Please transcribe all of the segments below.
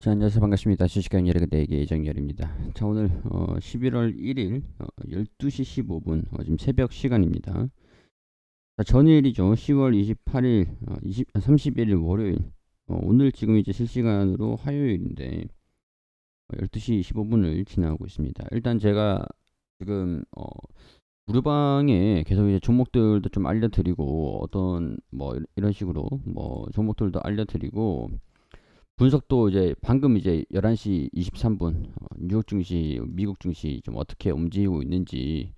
자, 안녕하세요. 반갑습니다. 주식강 열의 대기 예정열입니다. 자, 오늘 어, 11월 1일 어, 12시 15분 어, 지금 새벽 시간입니다. 자, 전일이죠. 10월 28일 어, 20, 31일 월요일. 어, 오늘 지금 이제 실시간으로 화요일인데 어, 12시 15분을 지나고 있습니다. 일단 제가 지금 어, 무료방에 계속 이제 종목들도 좀 알려드리고 어떤 뭐 이런 식으로 뭐 종목들도 알려드리고 분석도 이제 방금 이제 11시 23분 어, 뉴욕 증시, 미국 증시 좀 어떻게 움직이고 있는지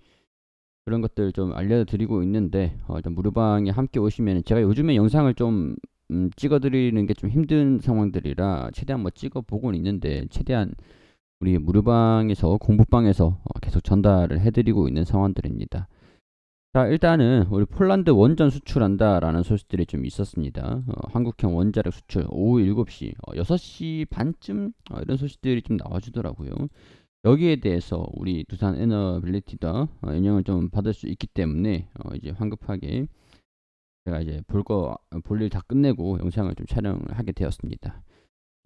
그런 것들 좀 알려드리고 있는데 어, 일단 무료방에 함께 오시면 제가 요즘에 영상을 좀 음, 찍어드리는 게 좀 힘든 상황들이라 최대한 뭐 찍어보고는 있는데 최대한 우리 무료방에서 공부방에서 어, 계속 전달을 해드리고 있는 상황들입니다. 자, 일단은 우리 폴란드 원전 수출한다라는 소식들이 좀 있었습니다. 어, 한국형 원자력 수출 오후 7시, 어, 6시 반쯤 어, 이런 소식들이 좀 나와주더라고요. 여기에 대해서 우리 두산 에너빌리티도 어, 영향을 좀 받을 수 있기 때문에 어, 이제 황급하게 제가 이제 볼 거 볼 일 다 끝내고 영상을 좀 촬영을 하게 되었습니다.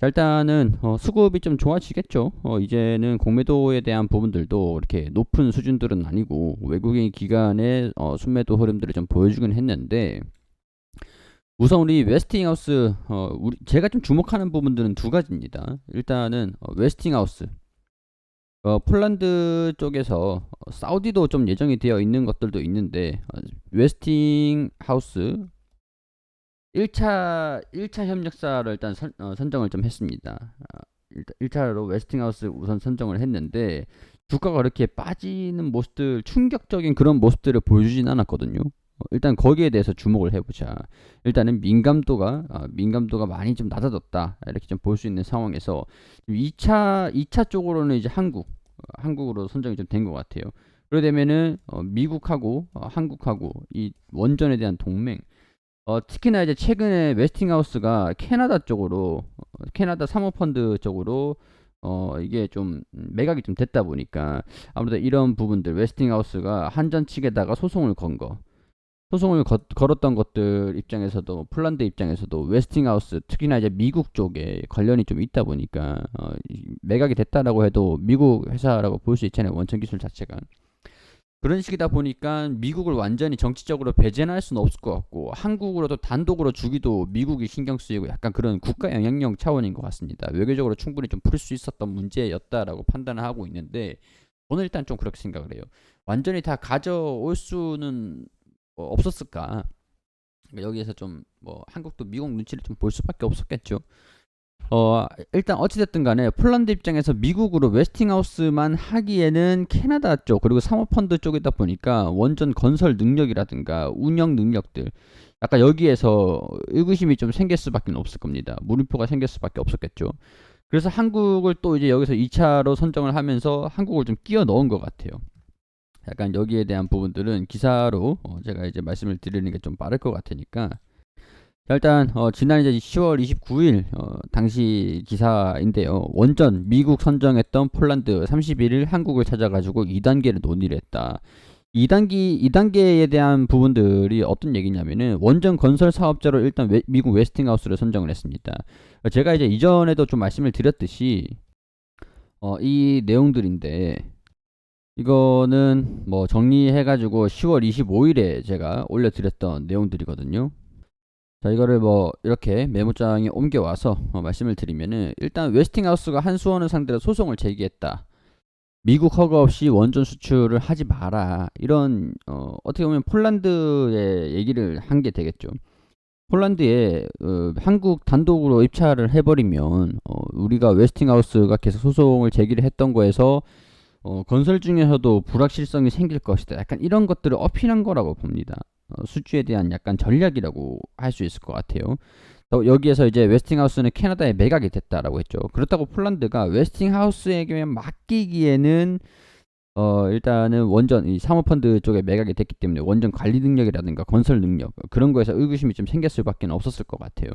자, 일단은 어, 수급이 좀 좋아지겠죠. 어, 이제는 공매도에 대한 부분들도 이렇게 높은 수준들은 아니고 외국인 기관의 어, 순매도 흐름들을 좀 보여주긴 했는데 우선 우리 웨스팅하우스 어, 우리 제가 좀 주목하는 부분들은 두 가지입니다. 일단은 어, 웨스팅하우스 어, 폴란드 쪽에서 어, 사우디도 좀 예정이 되어 있는 것들도 있는데 어, 웨스팅하우스 1차 1차 협력사를 일단 선, 어, 선정을 좀 했습니다. 아, 일단 1차로 웨스팅하우스 우선 선정을 했는데 주가가 그렇게 빠지는 모습들 충격적인 그런 모습들을 보여주진 않았거든요. 어, 일단 거기에 대해서 주목을 해보자. 일단은 민감도가 아, 민감도가 많이 좀 낮아졌다 이렇게 좀 볼 수 있는 상황에서 2차 2차 쪽으로는 이제 한국 어, 한국으로 선정이 좀 된 것 같아요. 그러게 되면은 어, 미국하고 어, 한국하고 이 원전에 대한 동맹 어, 특히나 이제 최근에 웨스팅하우스가 캐나다 쪽으로 어, 캐나다 사모펀드 쪽으로 어, 이게 좀 음, 매각이 좀 됐다 보니까 아무래도 이런 부분들 웨스팅하우스가 한전 측에다가 소송을 건 거. 소송을 거, 걸었던 것들 입장에서도 폴란드 입장에서도 웨스팅하우스 특히나 이제 미국 쪽에 관련이 좀 있다 보니까 어, 이 매각이 됐다라고 해도 미국 회사라고 볼 수 있잖아요 원천 기술 자체가 그런 식이다 보니까 미국을 완전히 정치적으로 배제할 수는 없을 것 같고 한국으로도 단독으로 주기도 미국이 신경 쓰이고 약간 그런 국가 영향력 차원인 것 같습니다. 외교적으로 충분히 좀 풀 수 있었던 문제였다라고 판단을 하고 있는데 저는 일단 좀 그렇게 생각을 해요. 완전히 다 가져올 수는 뭐 없었을까? 그러니까 여기에서 좀 뭐 한국도 미국 눈치를 좀 볼 수밖에 없었겠죠. 어, 일단 어찌됐든 간에 폴란드 입장에서 미국으로 웨스팅하우스만 하기에는 캐나다 쪽 그리고 사모펀드 쪽이다 보니까 원전 건설 능력이라든가 운영 능력들 약간 여기에서 의구심이 좀 생길 수밖에 없을 겁니다. 물음표가 생길 수밖에 없었겠죠. 그래서 한국을 또 이제 여기서 2차로 선정을 하면서 한국을 좀 끼워 넣은 것 같아요. 약간 여기에 대한 부분들은 기사로 어, 제가 이제 말씀을 드리는 게 좀 빠를 것 같으니까 자, 일단 어, 지난 이제 10월 29일 어, 당시 기사인데요. 원전 미국 선정했던 폴란드 31일 한국을 찾아가지고 2단계를 논의를 했다. 2단계 2단계에 대한 부분들이 어떤 얘기냐면은 원전 건설 사업자로 일단 웨- 미국 웨스팅하우스를 선정을 했습니다. 제가 이제 이전에도 좀 말씀을 드렸듯이 어, 이 내용들인데 이거는 뭐 정리해가지고 10월 25일에 제가 올려드렸던 내용들이거든요. 자 이거를 뭐 이렇게 메모장에 옮겨와서 어, 말씀을 드리면은 일단 웨스팅하우스가 한수원을 상대로 소송을 제기했다. 미국 허가 없이 원전 수출을 하지 마라. 이런 어, 어떻게 보면 폴란드의 얘기를 한 게 되겠죠. 폴란드에 어, 한국 단독으로 입찰을 해버리면 어, 우리가 웨스팅하우스가 계속 소송을 제기를 했던 거에서 어, 건설 중에서도 불확실성이 생길 것이다. 약간 이런 것들을 어필한 거라고 봅니다. 어, 수주에 대한 약간 전략이라고 할 수 있을 것 같아요. 또 여기에서 이제 웨스팅하우스는 캐나다에 매각이 됐다라고 했죠. 그렇다고 폴란드가 웨스팅하우스에게 맡기기에는 어 일단은 원전 이 사모펀드 쪽에 매각이 됐기 때문에 원전 관리 능력이라든가 건설 능력 그런 거에서 의구심이 좀 생겼을 밖에 없었을 것 같아요.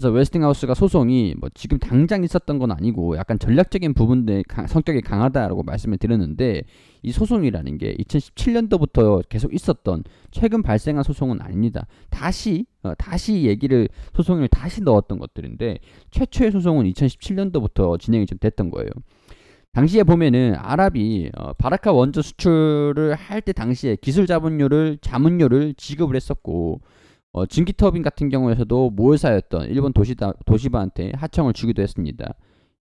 그래서 웨스팅하우스가 소송이 뭐 지금 당장 있었던 건 아니고 약간 전략적인 부분들 강- 성격이 강하다라고 말씀을 드렸는데 이 소송이라는 게 2017년도부터 계속 있었던 최근 발생한 소송은 아닙니다. 다시 어, 다시 얘기를 소송을 다시 넣었던 것들인데 최초의 소송은 2017년도부터 진행이 좀 됐던 거예요. 당시에 보면은 아랍이 어, 바라카 원전 수출을 할 때 당시에 기술 자본료를 자문료를 지급을 했었고 어, 증기 터빈 같은 경우에서도 모회사였던 일본 도시다, 도시바한테 하청을 주기도 했습니다.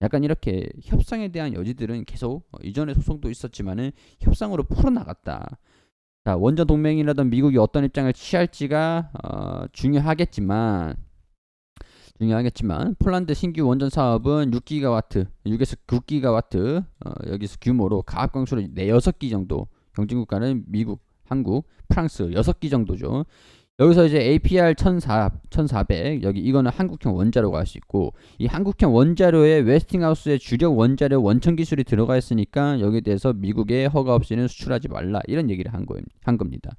약간 이렇게 협상에 대한 여지들은 계속 어, 이전에 소송도 있었지만은 협상으로 풀어나갔다. 자, 원전 동맹이라던 미국이 어떤 입장을 취할지가 어, 중요하겠지만 중요하겠지만 폴란드 신규 원전 사업은 6기가와트, 6에서 9기가와트 어, 여기서 규모로 가압 강수를 4, 6기 정도 경쟁 국가는 미국, 한국, 프랑스 6기 정도죠. 여기서 이제 APR 1400, 1400 여기 이거는 한국형 원자로가 할 수 있고 이 한국형 원자로에 웨스팅하우스의 주력 원자료 원천 기술이 들어가 있으니까 여기에 대해서 미국에 허가 없이는 수출하지 말라 이런 얘기를 한, 거, 한 겁니다.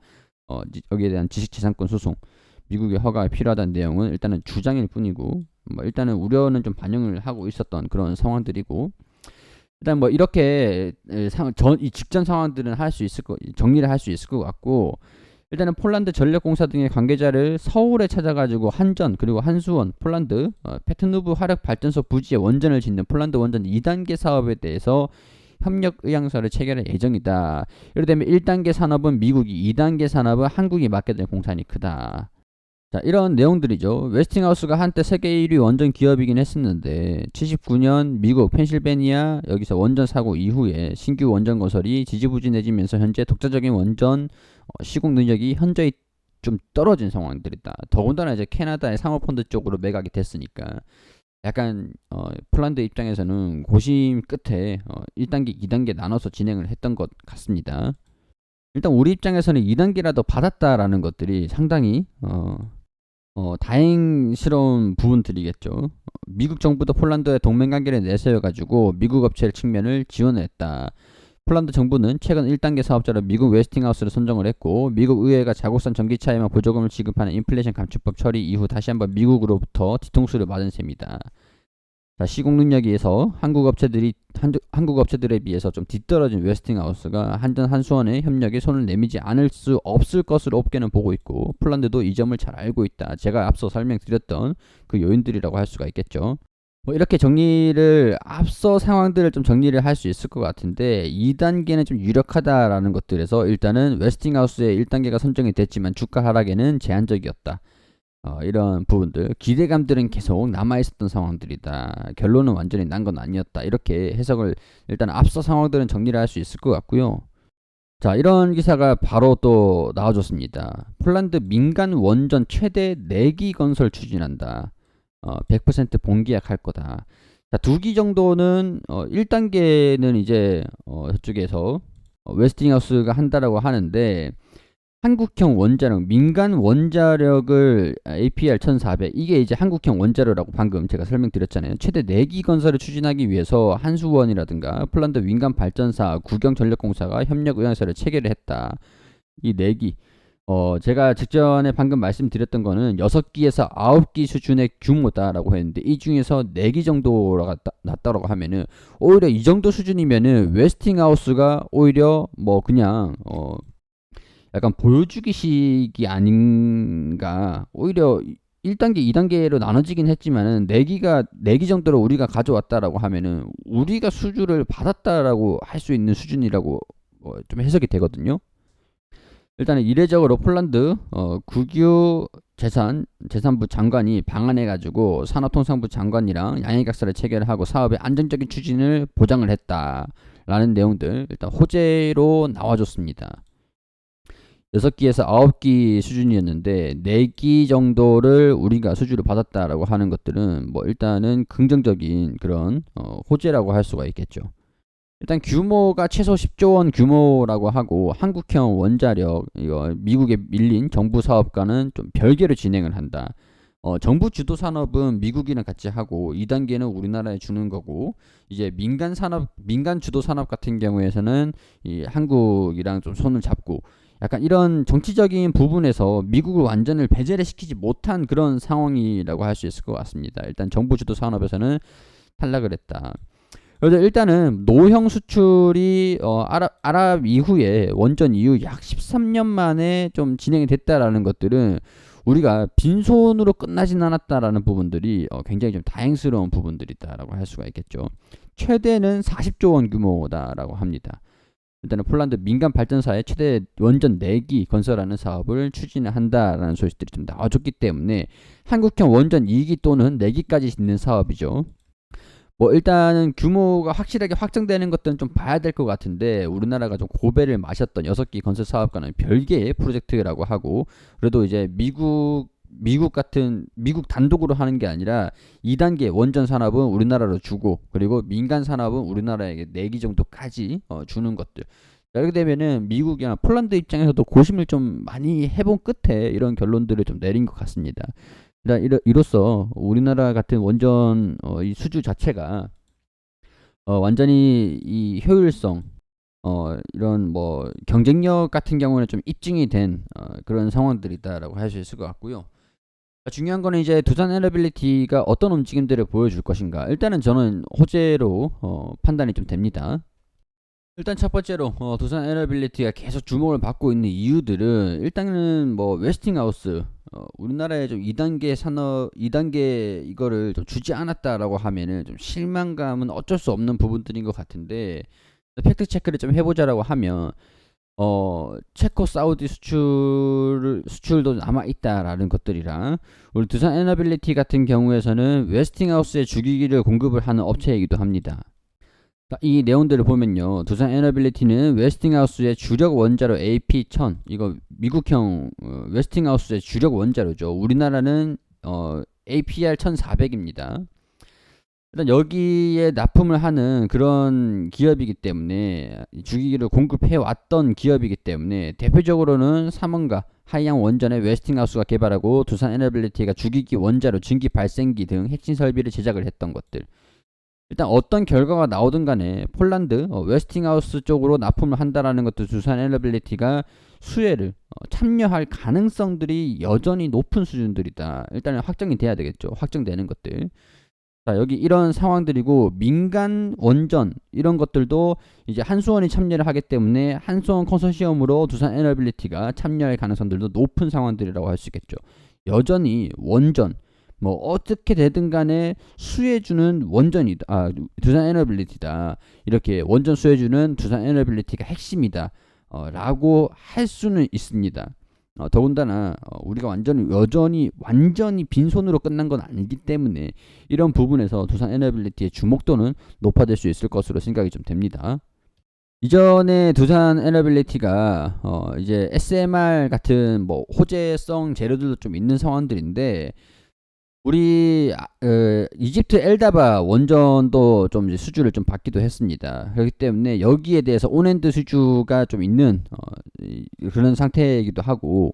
어, 지- 여기에 대한 지식재산권 소송 미국의 허가가 필요하다는 내용은 일단은 주장일 뿐이고 뭐 일단은 우려는 좀 반영을 하고 있었던 그런 상황들이고 일단 뭐 이렇게 에, 상, 전, 이 직전 상황들은 할 수 있을 거 정리를 할 수 있을 것 같고 일단은 폴란드 전력공사 등의 관계자를 서울에 찾아가지고 한전 그리고 한수원 폴란드 어, 페트누브 화력 발전소 부지에 원전을 짓는 폴란드 원전 2단계 사업에 대해서 협력 의향서를 체결할 예정이다. 이렇게 되면 1단계 산업은 미국이, 2단계 산업은 한국이 맡게 될 공산이 크다. 자, 이런 내용들이죠. 웨스팅하우스가 한때 세계 1위 원전 기업이긴 했었는데 79년 미국 펜실베니아 여기서 원전 사고 이후에 신규 원전 건설이 지지부진해지면서 현재 독자적인 원전 어, 시공 능력이 현저히 좀 떨어진 상황들이다. 더군다나 이제 캐나다의 상호펀드 쪽으로 매각이 됐으니까 약간 어, 폴란드 입장에서는 고심 끝에 어, 1단계, 2단계 나눠서 진행을 했던 것 같습니다. 일단 우리 입장에서는 2단계라도 받았다라는 것들이 상당히 어, 어, 다행스러운 부분들이겠죠. 어, 미국 정부도 폴란드의 동맹 관계를 내세워가지고 미국 업체의 측면을 지원했다. 폴란드 정부는 최근 1단계 사업자로 미국 웨스팅하우스를 선정을 했고 미국 의회가 자국산 전기차에만 보조금을 지급하는 인플레이션 감축법 처리 이후 다시 한번 미국으로부터 뒤통수를 맞은 셈이다. 자, 시공 능력에서 한국 업체들이 한두, 한국 업체들에 비해서 좀 뒤떨어진 웨스팅하우스가 한전 한수원의 협력에 손을 내미지 않을 수 없을 것으로 업계는 보고 있고 폴란드도 이 점을 잘 알고 있다. 제가 앞서 설명드렸던 그 요인들이라고 할 수가 있겠죠. 뭐 이렇게 정리를 앞서 상황들을 좀 정리를 할 수 있을 것 같은데 2단계는 좀 유력하다라는 것들에서 일단은 웨스팅하우스의 1단계가 선정이 됐지만 주가 하락에는 제한적이었다. 어, 이런 부분들 기대감들은 계속 남아 있었던 상황들이다. 결론은 완전히 난 건 아니었다. 이렇게 해석을 일단 앞서 상황들은 정리를 할 수 있을 것 같고요. 자, 이런 기사가 바로 또 나와줬습니다. 폴란드 민간 원전 최대 4기 건설 추진한다. 어, 100% 본계약할 거다. 자, 2기 정도는 어, 1단계는 이제 어, 저쪽에서 어, 웨스팅하우스가 한다라고 하는데 한국형 원자력, 민간 원자력을 APR 1400 이게 이제 한국형 원자력이라고 방금 제가 설명드렸잖아요. 최대 4기 건설을 추진하기 위해서 한수원이라든가 폴란드 민간 발전사, 국영전력공사가 협력 의향서를 체결을 했다. 이 4기 어, 제가 직전에 방금 말씀드렸던 거는 6기에서 9기 수준의 규모다라고 했는데 이 중에서 4기 정도가 났다라고 하면은 오히려 이 정도 수준이면은 웨스팅하우스가 오히려 뭐 그냥 어 약간 보여주기식이 아닌가 오히려 1단계, 2단계로 나눠지긴 했지만은 4기가 4기 정도로 우리가 가져왔다라고 하면은 우리가 수주를 받았다라고 할 수 있는 수준이라고 어, 좀 해석이 되거든요. 일단은 이례적으로 폴란드 어, 국유 재산 재산부 장관이 방한해 가지고 산업통상부 장관이랑 양해각서를 체결하고 사업의 안정적인 추진을 보장을 했다라는 내용들 일단 호재로 나와줬습니다. 6기에서 9기 수준이었는데 4기 정도를 우리가 수주를 받았다라고 하는 것들은 뭐 일단은 긍정적인 그런 어, 호재라고 할 수가 있겠죠. 일단 규모가 최소 10조 원 규모라고 하고 한국형 원자력 이거 미국에 밀린 정부 사업과는 좀 별개로 진행을 한다. 어, 정부 주도 산업은 미국이랑 같이 하고 2단계는 우리나라에 주는 거고 이제 민간 산업 민간 주도 산업 같은 경우에서는 이 한국이랑 좀 손을 잡고 약간 이런 정치적인 부분에서 미국을 완전히 배제를 시키지 못한 그런 상황이라고 할 수 있을 것 같습니다. 일단 정부 주도 산업에서는 탈락을 했다. 그래서 일단은 노형 수출이 어, 아랍, 아랍 이후에 원전 이후 약 13년 만에 좀 진행이 됐다라는 것들은 우리가 빈손으로 끝나진 않았다라는 부분들이 어, 굉장히 좀 다행스러운 부분들이다라고 할 수가 있겠죠. 최대는 40조 원 규모다라고 합니다. 일단은 폴란드 민간 발전사의 최대 원전 4기 건설하는 사업을 추진을 한다라는 소식들이 좀 나와줬기 때문에 한국형 원전 2기 또는 4기까지 있는 사업이죠. 뭐 일단은 규모가 확실하게 확정되는 것들은 좀 봐야 될 것 같은데 우리나라가 좀 고배를 마셨던 6기 건설 사업과는 별개의 프로젝트라고 하고 그래도 이제 미국 미국 같은 미국 단독으로 하는 게 아니라 2단계 원전 산업은 우리나라로 주고 그리고 민간 산업은 우리나라에게 4기 정도까지 어, 주는 것들 자, 이렇게 되면은 미국이나 폴란드 입장에서도 고심을 좀 많이 해본 끝에 이런 결론들을 좀 내린 것 같습니다. 일단 이로, 이로써 우리나라 같은 원전 어, 이 수주 자체가 어, 완전히 이 효율성 어, 이런 뭐 경쟁력 같은 경우는 좀 입증이 된 어, 그런 상황들이다라고 할 수 있을 것 같고요. 중요한 거는 이제 두산 에너빌리티가 어떤 움직임들을 보여줄 것인가. 일단은 저는 호재로 어, 판단이 좀 됩니다. 일단 첫 번째로 어, 두산 에너빌리티가 계속 주목을 받고 있는 이유들은 일단은 뭐 웨스팅하우스 어, 우리나라에 좀 2단계 산업 2단계 이거를 좀 주지 않았다라고 하면은 좀 실망감은 어쩔 수 없는 부분들인 것 같은데 팩트 체크를 좀 해보자라고 하면 어 체코 사우디 수출 수출도 남아 있다라는 것들이랑 우리 두산 에너빌리티 같은 경우에서는 웨스팅하우스의 주기기를 공급을 하는 업체이기도 합니다. 이 내용들을 보면요. 두산 에너빌리티는 웨스팅하우스의 주력 원자로 AP1000 이거 미국형 어, 웨스팅하우스의 주력 원자로죠. 우리나라는 어, APR 1400입니다. 일단 여기에 납품을 하는 그런 기업이기 때문에 주기기를 공급해 왔던 기업이기 때문에 대표적으로는 삼원과 하이양 원전의 웨스팅하우스가 개발하고 두산 에너빌리티가 주기기 원자로 증기 발생기 등 핵심 설비를 제작을 했던 것들. 일단 어떤 결과가 나오든 간에 폴란드 어, 웨스팅하우스 쪽으로 납품을 한다라는 것도 두산 에너빌리티가 수혜를 어, 참여할 가능성들이 여전히 높은 수준들이다. 일단은 확정이 돼야 되겠죠. 확정되는 것들. 자, 여기 이런 상황들이고 민간 원전 이런 것들도 이제 한수원이 참여를 하기 때문에 한수원 컨소시엄으로 두산 에너빌리티가 참여할 가능성들도 높은 상황들이라고 할 수 있겠죠. 여전히 원전 뭐 어떻게 되든 간에 수혜주는 원전이다. 아, 두산 에너빌리티다. 이렇게 원전 수혜주는 두산 에너빌리티가 핵심이다. 어, 라고 할 수는 있습니다. 어, 더군다나 어, 우리가 완전히 여전히 완전히 빈손으로 끝난 건 아니기 때문에 이런 부분에서 두산 에너빌리티의 주목도는 높아질 수 있을 것으로 생각이 좀 됩니다. 이전에 두산 에너빌리티가 어, 이제 SMR 같은 뭐 호재성 재료들도 좀 있는 상황들인데 우리 아, 어, 이집트 엘다바 원전도 좀 수주를 좀 받기도 했습니다. 그렇기 때문에 여기에 대해서 온엔드 수주가 좀 있는 어, 그런 상태이기도 하고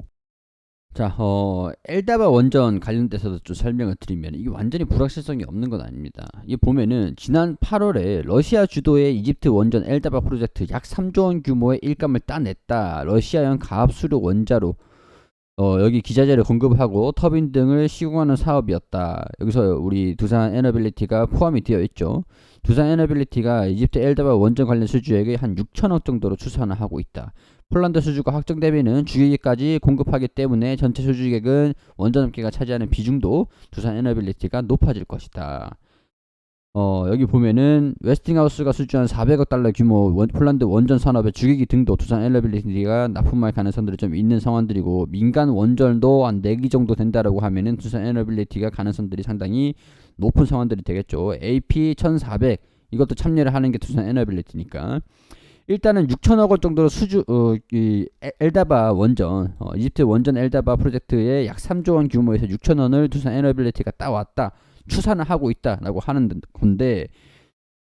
자, 어, 엘다바 원전 관련돼서도 좀 설명을 드리면 이게 완전히 불확실성이 없는 건 아닙니다. 이 보면은 지난 8월에 러시아 주도의 이집트 원전 엘다바 프로젝트 약 3조 원 규모의 일감을 따냈다. 러시아형 가압 수력 원자로 어, 여기 기자재를 공급하고 터빈 등을 시공하는 사업이었다. 여기서 우리 두산 에너빌리티가 포함이 되어 있죠. 두산 에너빌리티가 이집트 엘다바 원전 관련 수주액의 한 6천억 정도로 추산을 하고 있다. 폴란드 수주가 확정되면은 주기기까지 공급하기 때문에 전체 수주액은 원전 업계가 차지하는 비중도 두산 에너빌리티가 높아질 것이다. 어, 여기 보면은 웨스팅하우스가 수주한 400억 달러 규모 원, 폴란드 원전 산업의 주기기 등도 두산 엘러빌리티가 납품할 가능성들이 좀 있는 상황들이고 민간 원전도 한 4기 정도 된다라고 하면은 두산 엘러빌리티가 가능성들이 상당히 높은 상황들이 되겠죠. AP 1400 이것도 참여를 하는 게 두산 에너빌리티니까 일단은 6천억 원 정도로 수주 어, 이 엘다바 원전 어, 이집트 원전 엘다바 프로젝트에 약 3조 원 규모에서 6천 원을 두산 에너빌리티가 따왔다. 추산을 하고 있다라고 하는 건데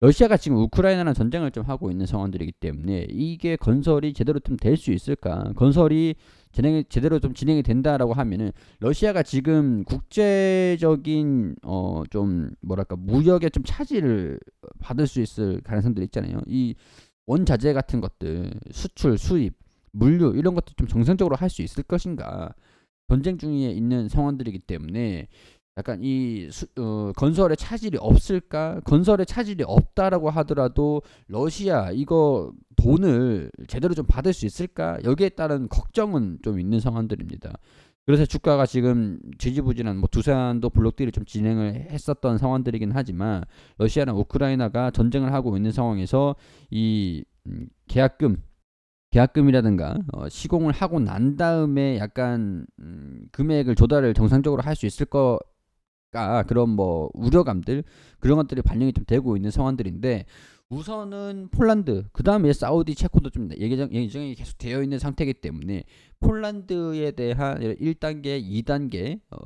러시아가 지금 우크라이나랑 전쟁을 좀 하고 있는 상황들이기 때문에 이게 건설이 제대로 좀 될 수 있을까? 건설이 진행 제대로 좀 진행이 된다라고 하면은 러시아가 지금 국제적인 어 좀 뭐랄까 무역에 좀 차질을 받을 수 있을 가능성들이 있잖아요. 이 원자재 같은 것들 수출 수입 물류 이런 것도 좀 정상적으로 할 수 있을 것인가? 전쟁 중에 있는 상황들이기 때문에 약간 이 수, 어, 건설에 차질이 없을까? 건설에 차질이 없다라고 하더라도 러시아 이거 돈을 제대로 좀 받을 수 있을까? 여기에 따른 걱정은 좀 있는 상황들입니다. 그래서 주가가 지금 지지부진한 뭐 두산도 블록딜이 좀 진행을 했었던 상황들이긴 하지만 러시아랑 우크라이나가 전쟁을 하고 있는 상황에서 이 음, 계약금 계약금이라든가 어, 시공을 하고 난 다음에 약간 음, 금액을 조달을 정상적으로 할 수 있을 거 가 그런 뭐 우려감들 그런 것들이 반영이 좀 되고 있는 상황들인데 우선은 폴란드 그 다음에 사우디 체코도 좀 예정, 예정이 계속 되어 있는 상태이기 때문에 폴란드에 대한 1단계 2단계 어,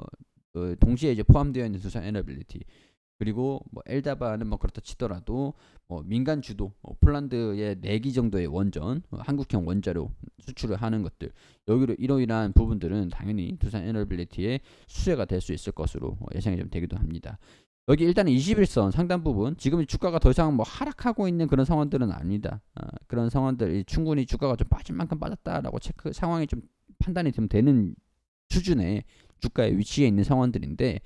어, 동시에 이제 포함되어 있는 두산 에너빌리티 그리고 뭐 엘다바는 뭐 그렇다 치더라도 뭐 민간 주도 뭐 폴란드의 4기 정도의 원전 어, 한국형 원자로 수출을 하는 것들 여기로 이러이러한 부분들은 당연히 두산 에너빌리티의 수혜가 될 수 있을 것으로 어, 예상이 좀 되기도 합니다. 여기 일단은 21선 상단 부분 지금 주가가 더 이상 뭐 하락하고 있는 그런 상황들은 아니다. 어, 그런 상황들 충분히 주가가 좀 빠질 만큼 빠졌다라고 체크 상황이 좀 판단이 좀 되는 수준의 주가의 위치에 있는 상황들인데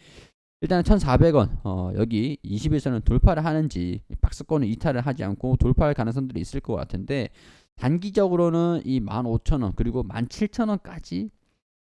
일단 1,400원 어, 여기 21선을 돌파를 하는지 박스권을 이탈을 하지 않고 돌파할 가능성들이 있을 것 같은데 단기적으로는 이 15,000원 그리고 17,000원까지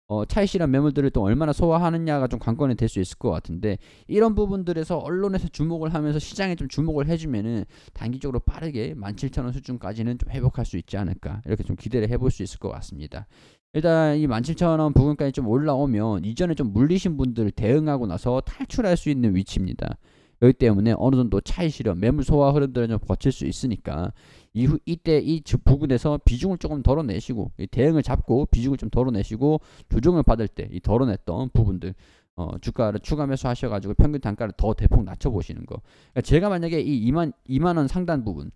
어, 실현 매물들을 또 얼마나 소화하느냐가 좀 관건이 될 수 있을 것 같은데 이런 부분들에서 언론에서 주목을 하면서 시장에 좀 주목을 해주면은 단기적으로 빠르게 17,000원 수준까지는 좀 회복할 수 있지 않을까 이렇게 좀 기대를 해볼 수 있을 것 같습니다. 일단 이 17,000원 부근까지 좀 올라오면 이전에 좀 물리신 분들 대응하고 나서 탈출할 수 있는 위치입니다. 여기 때문에 어느 정도 차익 실현, 매물 소화 흐름들을 좀 거칠 수 있으니까 이후 이때 이 부분에서 비중을 조금 덜어내시고 대응을 잡고 비중을 좀 덜어내시고 조정을 받을 때 이 덜어냈던 부분들 어, 주가를 추가 매수하셔가지고 평균 단가를 더 대폭 낮춰보시는 거. 그러니까 제가 만약에 이 2만 2만 원 상단 부분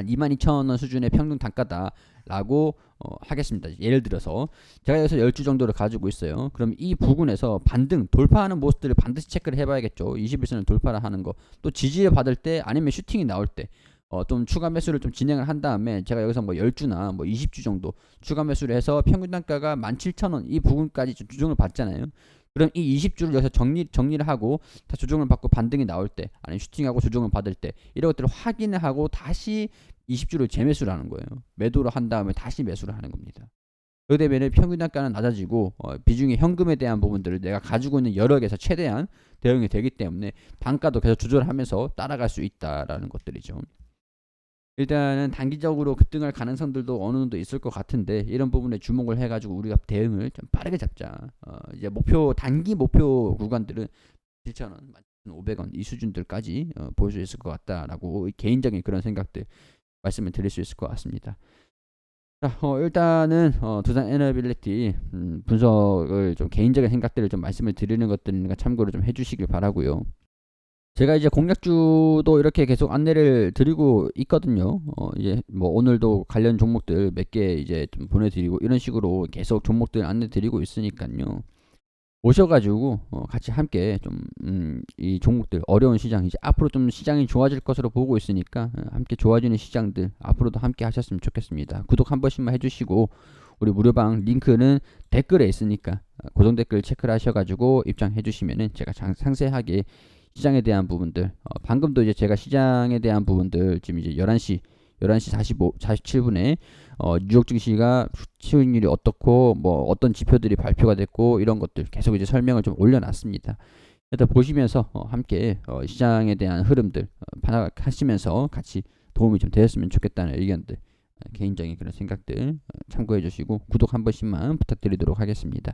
한 22,000원 수준의 평균 단가다라고 어, 하겠습니다. 예를 들어서 제가 여기서 10주 정도를 가지고 있어요. 그럼 이 부분에서 반등 돌파하는 모습들을 반드시 체크를 해봐야겠죠. 21선을 돌파를 하는 거. 또 지지를 받을 때 아니면 슈팅이 나올 때 어, 좀 추가 매수를 좀 진행을 한 다음에 제가 여기서 뭐 10주나 뭐 20주 정도 추가 매수를 해서 평균 단가가 17,000원 이 부분까지 조정을 받잖아요. 그럼 이 20주를 여기서 정리, 정리를 하고 다 조정을 받고 반등이 나올 때 아니면 슈팅하고 조정을 받을 때 이런 것들을 확인을 하고 다시 20주를 재매수를 하는 거예요. 매도를 한 다음에 다시 매수를 하는 겁니다. 그렇게 되면 평균 단가는 낮아지고 어, 비중의 현금에 대한 부분들을 내가 가지고 있는 여력에서 최대한 대응이 되기 때문에 단가도 계속 조절하면서 따라갈 수 있다라는 것들이죠. 일단은 단기적으로 급등할 가능성들도 어느 정도 있을 것 같은데 이런 부분에 주목을 해가지고 우리가 대응을 좀 빠르게 잡자. 어, 이제 목표 단기 목표 구간들은 7,000원, 1,500원 이 수준들까지 어, 보일 수 있을 것 같다라고 개인적인 그런 생각들 말씀을 드릴 수 있을 것 같습니다. 자, 어, 일단은 어, 두산 에너빌리티 음, 분석을 좀 개인적인 생각들을 좀 말씀을 드리는 것들과 참고를 좀 해주시길 바라고요. 제가 이제 공략주도 이렇게 계속 안내를 드리고 있거든요. 어, 이제 뭐 오늘도 관련 종목들 몇 개 이제 좀 보내드리고 이런 식으로 계속 종목들 안내 드리고 있으니까요. 오셔가지고 어, 같이 함께 좀이 음, 종목들 어려운 시장 이제 앞으로 좀 시장이 좋아질 것으로 보고 있으니까 어, 함께 좋아지는 시장들 앞으로도 함께 하셨으면 좋겠습니다. 구독 한 번씩만 해주시고 우리 무료방 링크는 댓글에 있으니까 어, 고정 댓글 체크를 하셔가지고 입장해 주시면은 제가 장, 상세하게 시장에 대한 부분들 어, 방금도 이제 제가 시장에 대한 부분들 지금 이제 11시 11시 45, 47분에 어, 뉴욕 증시가 수익률이 어떻고 뭐 어떤 지표들이 발표가 됐고 이런 것들 계속 이제 설명을 좀 올려놨습니다. 일단 보시면서 어, 함께 어, 시장에 대한 흐름들 어, 파악하시면서 같이 도움이 좀 되었으면 좋겠다는 의견들 어, 개인적인 그런 생각들 어, 참고해 주시고 구독 한 번씩만 부탁드리도록 하겠습니다.